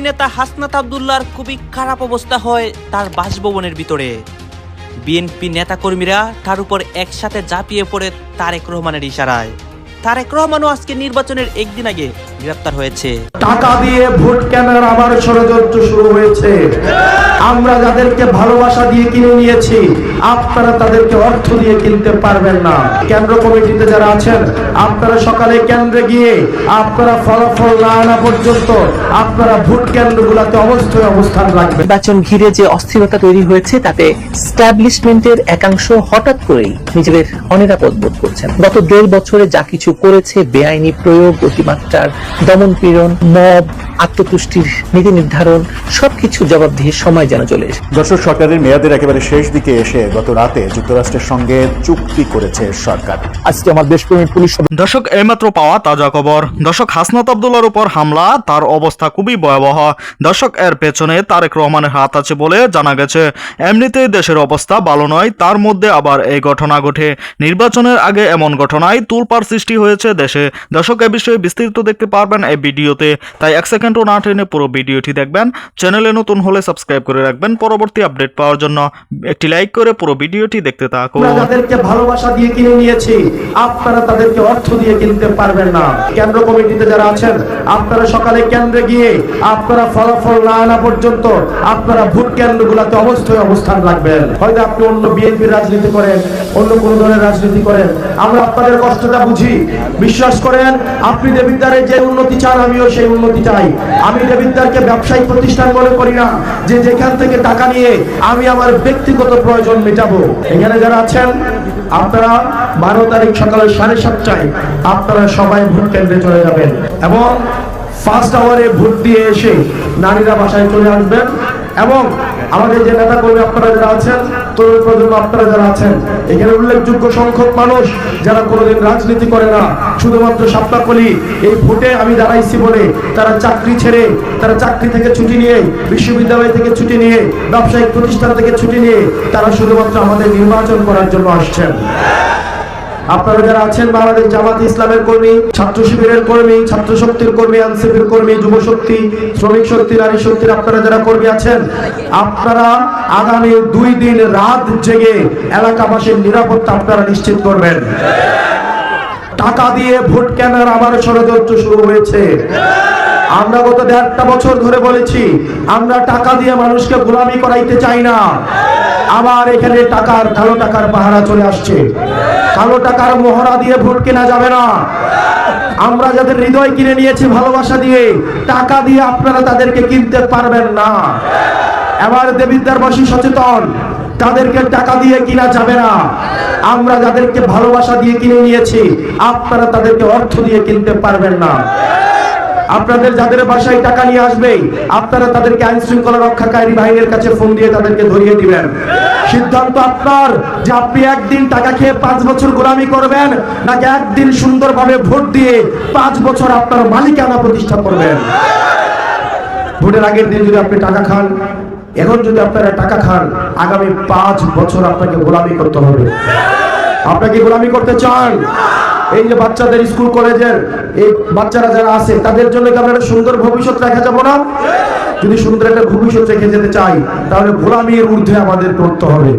নেতা হাসনাত আবদুল্লার খুবই খারাপ অবস্থা হয় তার বাসভবনের ভিতরে। বিএনপি নেতাকর্মীরা তার উপর একসাথে ঝাঁপিয়ে পড়ে তারেক রহমানের ইশারায়। তারেক রহমানও আজকে নির্বাচনের একদিন আগে গ্রেপ্তার হয়েছে। টাকা দিয়ে ভোট কেনার আবার ষড়যন্ত্র শুরু হয়েছে। আমরা যাদেরকে ভালোবাসা দিয়ে কিনে নিয়েছি আপনারা তাদেরকে অর্থ দিয়ে কিনতে পারবেন না। কেন্দ্র কমিটিতে যারা আছেন আপনারা সকালে কেন্দ্রে গিয়ে আপনারা ফলাফল না আনা পর্যন্ত আপনারা ভোট কেন্দ্রগুলোতে অবশ্যই অবস্থান রাখবেন। নির্বাচন ঘিরে যে অস্থিরতা তৈরি হয়েছে তাতে স্ট্যাবলিশমেন্টের একাংশ হঠাৎ করেই নিজেদের অনিরাপদ বোধ করছেন। গত দেড় বছরে যা কিছু করেছে বেআইনি প্রয়োগ অতিমাত্রার দমন পীড়ন মব আত্মতুষ্টির নীতি নির্ধারণ সবকিছু জবাবদিহির সময় যেন চলে এসেছে দর্শক সরকারের মেয়াদের একেবারে শেষ দিকে এসে গত রাতে যুক্তরাষ্ট্রের সঙ্গে চুক্তি করেছে সরকার। আজকে আমার দেশপ্রেমী পুলিশ দর্শক এইমাত্র পাওয়া তাজা খবর। দর্শক হাসনাত আবদুল্লার উপর হামলা তার অবস্থা খুবই ভয়াবহ। দর্শক এর পেছনে তারেক রহমানের হাত আছে বলে জানা গেছে। এমনিতেই দেশের অবস্থা ভালো নয় তার মধ্যে আবার এই ঘটনা ঘটে। নির্বাচনের আগে এমন ঘটনায় তুলপার সৃষ্টি হয়েছে দেশে। দর্শক, এ বিষয়ে বিস্তারিত দেখতে পারবেন এই ভিডিওতে। তাই এক সেকেন্ডও না টেনে পুরো ভিডিওটি দেখবেন। চ্যানেলে নতুন হলে সাবস্ক্রাইব করে রাখবেন। পরবর্তী আপডেট পাওয়ার জন্য একটি লাইক করে পুরো ভিডিওটি দেখতে থাকুন। যাদেরকে ভালোবাসা দিয়ে কিনে নিয়েছি, আপনারা তাদেরকে অর্থ দিয়ে কিনতে পারবেন না। কেন্দ্র কমিটিতে যারা আছেন, আপনারা সকালে কেন্দ্রে গিয়ে আপনারা ফলাফল না আনা পর্যন্ত আপনারা ভোট কেন্দ্রগুলোতে অবশ্যই অবস্থান রাখবেন। হয়তো আপনি অন্য বিএনপির রাজনীতি করেন, অন্য কোন দলের রাজনীতি করেন। আমরা আপনাদের কষ্টটা বুঝি বিশ্বাস করেন, আপনি দেবিদ্দারে যে উন্নতি চান, আমিও সেই উন্নতি চাই। আমি দেবিদ্দারকে ব্যবসায়িক প্রতিষ্ঠান মনে করি না। যে যেখান থেকে টাকা নিয়ে আমি আমার ব্যক্তিগত প্রয়োজন মেটাবো। এখানে যারা আছেন, আপনারা বারো তারিখ সকালে সাড়ে সাতটায় আপনারা সবাই ভোট কেন্দ্রে চলে যাবেন এবং ফার্স্ট আওয়ারে ভোট দিয়ে এসে নারীরা বাসায় চলে আসবেন। এবং আমাদের যে নেতা কর্মী আপনারা যারা আছেন এখানে উল্লেখযোগ্য সংখ্যক মানুষ যারা রাজনীতি করে না। শুধুমাত্র এই ভোটে আমি দাঁড়াইছি বলে তারা চাকরি ছেড়ে, তারা চাকরি থেকে ছুটি নিয়ে, বিশ্ববিদ্যালয় থেকে ছুটি নিয়ে, ব্যবসায়িক প্রতিষ্ঠান থেকে ছুটি নিয়ে, তারা শুধুমাত্র আমাদের নির্বাচন করার জন্য আসছেন। আপনারা যারা আছেন বাংলাদেশ জামাত ইসলামের কর্মী, ছাত্র শিবিরের কর্মী, ছাত্র শক্তির কর্মী আনসিপির কর্মী, যুব শক্তি, শ্রমিক শক্তি, নারী শক্তির আপনারা যারা কর্মী আছেন, আপনারা আগামী দুই দিন রাত জেগে এলাকাবাসীর নিরাপত্তা আপনারা নিশ্চিত করবেন। টাকা দিয়ে ভোট কেনার আবার ষড়যন্ত্র শুরু হয়েছে। আমরা গত দেড়টা বছর ধরে বলেছি, আমরা টাকা দিয়ে মানুষকে গোলামি করাইতে চাই না। আবার এখানে টাকার, কালো টাকার পাহারা চলে আসছে। কালো টাকার মোহরা দিয়ে ভোট কেনা যাবে না। আমরা যাদের হৃদয় কিনে নিয়েছি ভালোবাসা দিয়ে, টাকা দিয়ে আপনারা তাদেরকে কিনতে পারবেন না। এবার দেবিদ্যারবাসী সচেতন, তাদেরকে টাকা দিয়ে কিনা যাবে না। আমরা যাদেরকে ভালোবাসা দিয়ে কিনে নিয়েছি, আপনারা তাদেরকে অর্থ দিয়ে কিনতে পারবেন না। আপনাদের যাদের বাসায় টাকা নিয়ে আসবে, আপনারা তাদেরকে আইন শৃঙ্খলা রক্ষাকারী বাহিনীর কাছে ফোন দিয়ে তাদেরকে ধরিয়ে দিবেন। সিদ্ধান্ত আপনার যে আপনি একদিন টাকা খেয়ে পাঁচ বছর গোলামি করবেন, নাকি একদিন সুন্দরভাবে ভোট দিয়ে পাঁচ বছর আপনার মালিকানা প্রতিষ্ঠা করবেন? ভোটের আগের দিন যদি আপনি টাকা খান, এখন যদি আপনারা টাকা খান, আগামী পাঁচ বছর আপনাকে গোলামি করতে হবে। আপনাকে গোলামি করতে চান? এই যে বাচ্চাদের স্কুল, কলেজের এই বাচ্চারা যারা আছে, তাদের জন্য কি আমরা সুন্দর ভবিষ্যৎ রাখা যাব না? যদি সুন্দর একটা ভবিষ্যৎ রেখে যেতে চাই, তাহলে গোলামির ঊর্ধ্বে আমাদের করতে হবে।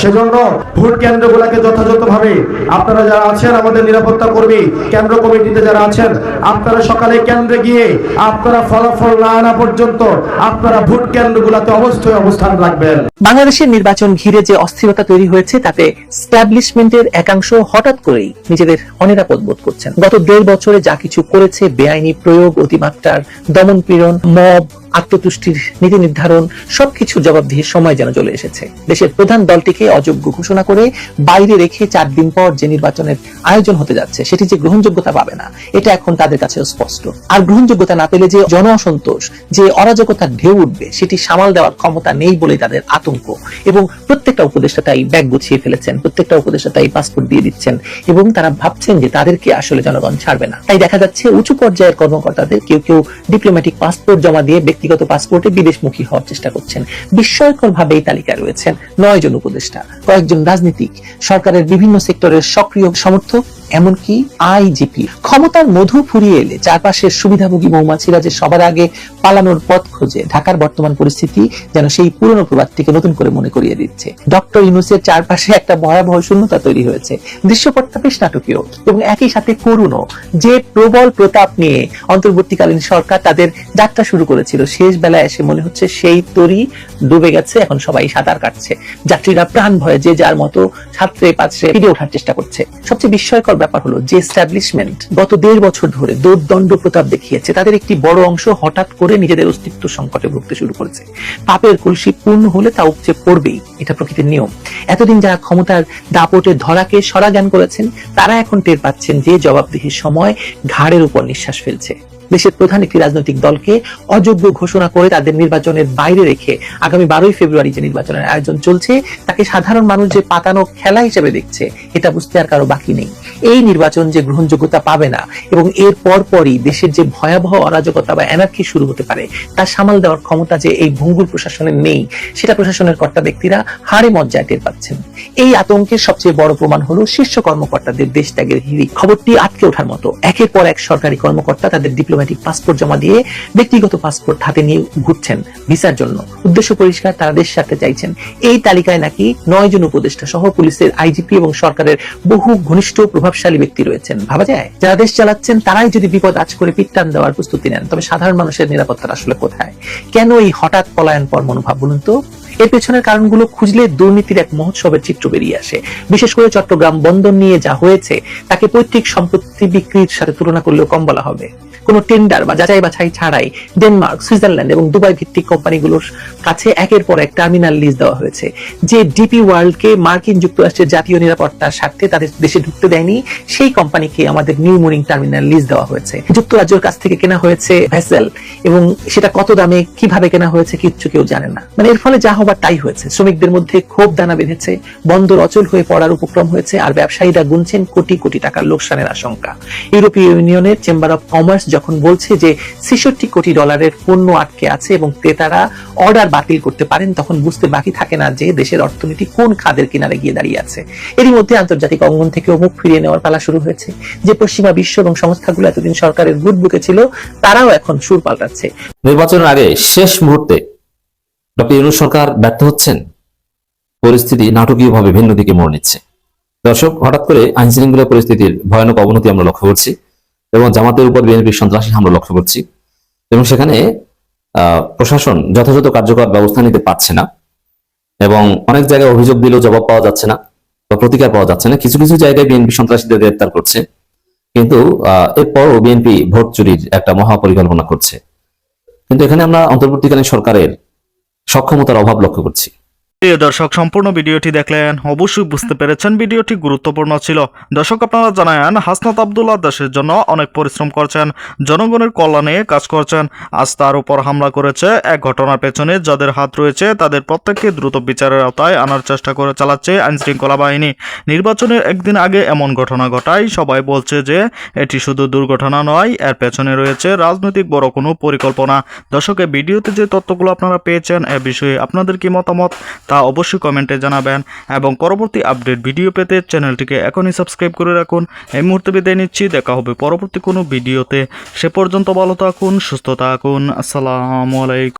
সেজন্য ভোট কেন্দ্রগুলোকে যথাযথভাবে আপনারা যারা আছেন আমাদের নিরাপত্তা কর্মী, কেন্দ্র কমিটিতে যারা আছেন, আপনারা সকালে কেন্দ্রে গিয়ে আপনারা ফলাফল না আনা পর্যন্ত আপনারা ভোট কেন্দ্রগুলোতে অবশ্যই অবস্থান রাখবেন। বাংলাদেশের নির্বাচন ঘিরে যে অস্থিরতা তৈরি হয়েছে, তাতে স্ট্যাবলিশমেন্টের একাংশ হঠাৎ করেই নিজেদের অনিরাপদ বোধ করছেন। গত দেড় বছরে যা কিছু করেছে, বেআইনি প্রয়োগ, অতিমাত্রার দমন পীড়ন, মব আত্মতুষ্টির নীতি নির্ধারণ, সবকিছু জবাবদিহির সময় যেন চলে এসেছে। দেশের প্রধান দলটিকে অযোগ্য ঘোষণা করে বাইরে রেখে চার দিন পর যে নির্বাচনের আয়োজন হতে যাচ্ছে, সেটি যে গ্রহণযোগ্যতা পাবে না, এটা এখন তাদের কাছে স্পষ্ট। আর গ্রহণযোগ্যতা না পেলে যে জন অসন্তোষ যে অরাজকতার ঢেউ উঠবে, সেটি সামাল দেওয়ার ক্ষমতা নেই বলে তাদের আতঙ্ক। এবং প্রত্যেকটা উপদেষ্টা তাই ব্যাগ গুছিয়ে ফেলেছেন, প্রত্যেকটা উপদেষ্টা তাই পাসপোর্ট দিয়ে দিচ্ছেন, এবং তারা ভাবছেন যে তাদেরকে আসলে জনগণ ছাড়বে না। তাই দেখা যাচ্ছে উঁচু পর্যায়ের কর্মকর্তাদের কেউ কেউ ডিপ্লোম্যাটিক পাসপোর্ট জমা দিয়ে ব্যক্তিগত পাসপোর্টে বিদেশমুখী হওয়ার চেষ্টা করছেন। বিস্ময়কর ভাবে এই তালিকায় রয়েছেন নয় জন উপদেষ্টা, কয়েকজন রাজনীতিক। সরকারের বিভিন্ন সেক্টরের সক্রিয় সমর্থক, এমনকি আইজিপি ক্ষমতার মধু ফুরিয়ে এলে চারপাশের সুবিধাভোগী মৌমাছিরা যে সবার আগে পালানোর পথ খোঁজে, ঢাকার বর্তমান পরিস্থিতি যেন সেই পুরনো প্রবাদটিকে নতুন করে মনে করিয়ে দিচ্ছে। ডক্টর ইউনুসের চারপাশে একটা ভয়াবহ শূন্যতা তৈরি হয়েছে। দৃশ্যপটটা বেশ নাটকীয় এবং একই সাথে করুণও। যে প্রবল প্রতাপ নিয়ে অন্তর্বর্তীকালীন সরকার তাদের যাত্রা শুরু করেছিল শেষ বেলায় এসে মনে হচ্ছে সেই তরি ডুবে গেছে, এখন সবাই সাঁতার কাটছে। যাত্রীরা প্রাণ ভয়ে যে যার মতো ছাত্রে পাত্রে ফিরে ওঠার চেষ্টা করছে। সবচেয়ে বিস্ময়কর ব্যাপার হলো যে এস্টাবলিশমেন্ট গত দেড় বছর ধরে দৌর্দণ্ড প্রতাপ দেখিয়েছে, তাদের একটি বড় অংশ হঠাৎ করে নিজেদের অস্তিত্ব সংকটে ভুগতে শুরু করেছে। পাপের কলসি পূর্ণ হলে তা উপচে পড়বেই, এটা প্রকৃতির নিয়ম। এতদিন যারা ক্ষমতার দাপটে ধরাকে সরা জ্ঞান করেছেন, তারা এখন টের পাচ্ছেন যে জবাবদিহির সময় ঘাড়ের উপর নিঃশ্বাস ফেলছে। দেশের প্রধান একটি রাজনৈতিক দলকে অযোগ্য ঘোষণা করে তাদের নির্বাচনের বাইরে রেখে আগামী বারোই ফেব্রুয়ারি যে নির্বাচনের আয়োজন চলছে, তাকে সাধারণ মানুষ যে পাতানো খেলা হিসেবে দেখছে, এটা বুঝতে আর কারও বাকি নেই। এই নির্বাচন যে গ্রহণযোগ্যতা পাবে না এবং এর পরপরই দেশের যে ভয়াবহ অরাজকতা বা এনার্কি শুরু হতে পারে তা সামাল দেওয়ার ক্ষমতা যে এই ভঙ্গুর প্রশাসনের নেই, সেটা প্রশাসনের কর্তা ব্যক্তিরা হারে মজ্জায় টের পাচ্ছেন। এই আতঙ্কের সবচেয়ে বড় প্রমাণ হলো শীর্ষ কর্মকর্তাদের দেশ ত্যাগের হিড়িক। খবরটি আটকে ওঠার মতো। একের পর এক সরকারি কর্মকর্তা তাদের ডিপ্লোম্যাটিক পাসপোর্ট জমা দিয়ে ব্যক্তিগত পাসপোর্ট হাতে নিয়ে ঘুরছেন ভিসার জন্য। উদ্দেশ্য পরিষ্কার, তারা দেশ ছাড়তে চাইছেন এই তালিকায় নাকি নয় জন উপদেষ্টা সহ পুলিশের আইজিপি এবং সরকারের বহু ঘনিষ্ঠ প্রভাবশালী ব্যক্তি রয়েছেন। ভাবা যায়? যারা দেশ চালাচ্ছেন, তারাই যদি বিপদ আজ করে পিটটান দেওয়ার প্রস্তুতি নেন। তবে সাধারণ মানুষের নিরাপত্তা আসলে কোথায়? কেন এই হঠাৎ পলায়ন পর মনোভাব বলুন তো? এর পেছনের কারণগুলো খুঁজলে দুর্নীতির এক মহোৎসবের চিত্র বেরিয়ে আসে। বিশেষ করে চট্টগ্রাম বন্দর নিয়ে যা হয়েছে, তাকে পৈতৃক সম্পত্তি বিক্রির সাথে তুলনা করলেও কম বলা হবে। কোনো টেন্ডার বা যাচাই বাছাই ছাড়াই ডেনমার্ক সুইজারল্যান্ড এবং দুবাই ভিত্তিক কোম্পানিগুলোর কাছে একের পর এক টার্মিনাল লিজ দেওয়া হয়েছে। যে ডিপি ওয়ার্ল্ডকে মার্কিন যুক্তরাষ্ট্রের জাতীয় নিরাপত্তার স্বার্থে তাদের দেশে ঢুকতে দেয়নি, সেই কোম্পানিকে আমাদের নিউ মোরিং টার্মিনাল লিজ দেওয়া হয়েছে। যুক্তরাজ্যের কাছ থেকে কেনা হয়েছে ভেসেল এবং সেটা কত দামে, কীভাবে কেনা হয়েছে কিচ্ছু কেউ জানে না। মানে এর ফলে যা হবার তাই হয়েছে। শ্রমিকদের মধ্যে ক্ষোভ দানা বেঁধেছে, বন্দর অচল হয়ে পড়ার উপক্রম হয়েছে, আর ব্যবসায়ীরা গুনছেন কোটি কোটি টাকার লোকসানের আশঙ্কা। ইউরোপীয় ইউনিয়নের চেম্বার অফ কমার্স যখন বলছে যে ছেষট্টি কোটি ডলারের পণ্য আটকে আছে এবং ক্রেতারা অর্ডার বাতিল করতে পারেন, তখন বুঝতে বাকি থাকে না যে দেশের অর্থনীতি কোন খাদের কিনারে গিয়ে দাঁড়িয়ে আছে। এরই মধ্যে আন্তর্জাতিক অঙ্গন থেকেও মুখ ফিরিয়ে নেওয়ার পালা শুরু হয়েছে, যে পশ্চিমা বিশ্ব এবং সংস্থাগুলো এতদিন সরকারের গুড বুকে ছিল, তারাও এখন সুর পাল্টাচ্ছে। নির্বাচনের আগে শেষ মুহূর্তে ইউনুস সরকার ব্যর্থ হচ্ছেন? পরিস্থিতি নাটকীয়ভাবে ভিন্ন দিকে মোড় নিচ্ছে। দর্শক, হঠাৎ করে আইন শৃঙ্খলা পরিস্থিতির ভয়ানক অবনতি আমরা লক্ষ্য করছি। এবং জামাতের উপর বিএনপির সন্ত্রাসী হামলা লক্ষ্য করছি। এবং সেখানে প্রশাসন যথাযথ কার্যকর ব্যবস্থা নিতে পারছে না এবং অনেক জায়গায় অভিযোগ দিলেও জবাব পাওয়া যাচ্ছে না বা প্রতিকার পাওয়া যাচ্ছে না। কিছু কিছু জায়গায় বিএনপি সন্ত্রাসীদের গ্রেপ্তার করছে। কিন্তু এরপরও বিএনপি ভোট চুরির একটা মহাপরিকল্পনা করছে। কিন্তু এখানে আমরা অন্তর্বর্তীকালীন সরকারের সক্ষমতার অভাব লক্ষ্য করছি। প্রিয় দর্শক, সম্পূর্ণ ভিডিওটি দেখলেন, অবশ্যই বুঝতে পেরেছেন ভিডিওটি গুরুত্বপূর্ণ ছিল। দর্শক, আপনারা জানান, হাসনাত আবদুল্লাহ দেশের জন্য অনেক পরিশ্রম করছেন, জনগণের কল্যাণে কাজ করছেন। আজ তার উপর হামলা করেছে এক ঘটনার পেছনে যাদের হাত রয়েছে, তাদের প্রত্যেককে দ্রুত বিচারের আওতায় আনার চেষ্টা করে চালাচ্ছে আইনশৃঙ্খলা বাহিনী। নির্বাচনের একদিন আগে এমন ঘটনা ঘটায়, সবাই বলছে যে, এটি শুধু দুর্ঘটনা নয়, এর পেছনে রয়েছে রাজনৈতিক বড় কোনো পরিকল্পনা। দর্শকের ভিডিওতে যে তথ্যগুলো আপনারা পেয়েছেন, এ বিষয়ে আপনাদের কি মতামত? তা অবশ্যই কমেন্টে জানাবেন এবং পরবর্তী আপডেট ভিডিও পেতে চ্যানেলটিকে এখনই সাবস্ক্রাইব করে রাখুন। এই মুহূর্তে বিদায় নিচ্ছি, দেখা হবে পরবর্তী কোনো ভিডিওতে। সে পর্যন্ত ভালো থাকুন, সুস্থ থাকুন। আসসালামু আলাইকুম।